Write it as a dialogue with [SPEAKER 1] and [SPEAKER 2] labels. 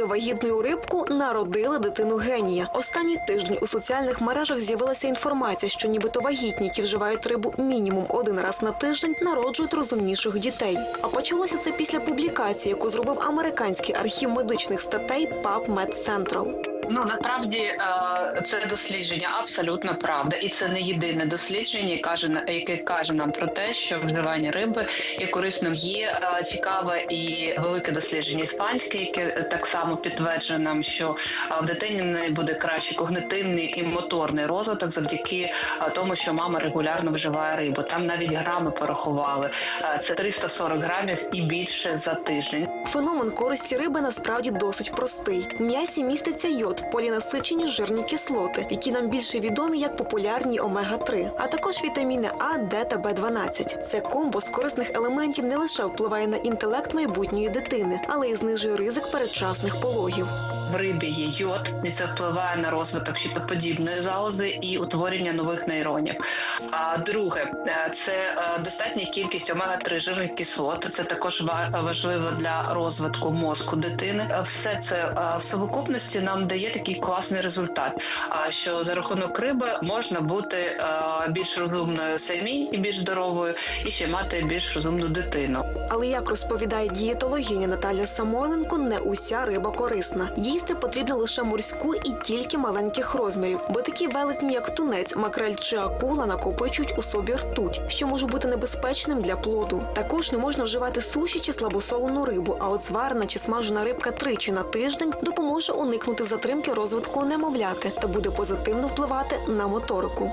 [SPEAKER 1] З'їли вагітну рибку, народили дитину генія. Останній тиждень у соціальних мережах з'явилася інформація, що нібито вагітні, які вживають рибу мінімум один раз на тиждень, народжують розумніших дітей. А почалося це після публікації, яку зробив американський архів медичних статей PubMed Central.
[SPEAKER 2] Ну насправді е, це дослідження абсолютно правда, і це не єдине дослідження, яке каже яке каже нам про те, що вживання риби є корисним. Є е, цікаве і велике дослідження іспанське, яке так само підтверджує нам, що е, в дитині буде краще когнитивний і моторний розвиток завдяки тому, що мама регулярно вживає рибу. Там навіть грами порахували. Це 340 грамів і більше за тиждень.
[SPEAKER 1] Феномен користі риби насправді досить простий. М'ясі міститься йод, полінасичені жирні кислоти, які нам більше відомі як популярні омега-3, а також вітаміни А, Д та Б12. Це комбо з корисних елементів не лише впливає на інтелект майбутньої дитини, але й знижує ризик передчасних пологів.
[SPEAKER 2] В рибі є йод, і це впливає на розвиток щитоподібної залози і утворення нових нейронів. А друге, е, це е, достатня кількість омега-3 жирних кислот. Це також ва- важливо для розвитку мозку дитини. Все це е, в совокупності нам дає такий класний результат. А що за рахунок риби можна бути більш розумною самій і більш здоровою, і ще мати більш розумну дитину.
[SPEAKER 1] Але як розповідає дієтологиня Наталя Самойленко, не уся риба корисна. Їсти потрібно лише морську і тільки маленьких розмірів, бо такі велетні, як тунець, макрель чи акула, накопичують у собі ртуть, що може бути небезпечним для плоду. Також не можна вживати суші чи слабосолену рибу, а от зварена чи смажена рибка тричі на тиждень допоможе уникнути затримки розвитку немовляти та буде позитивно впливати на моторику.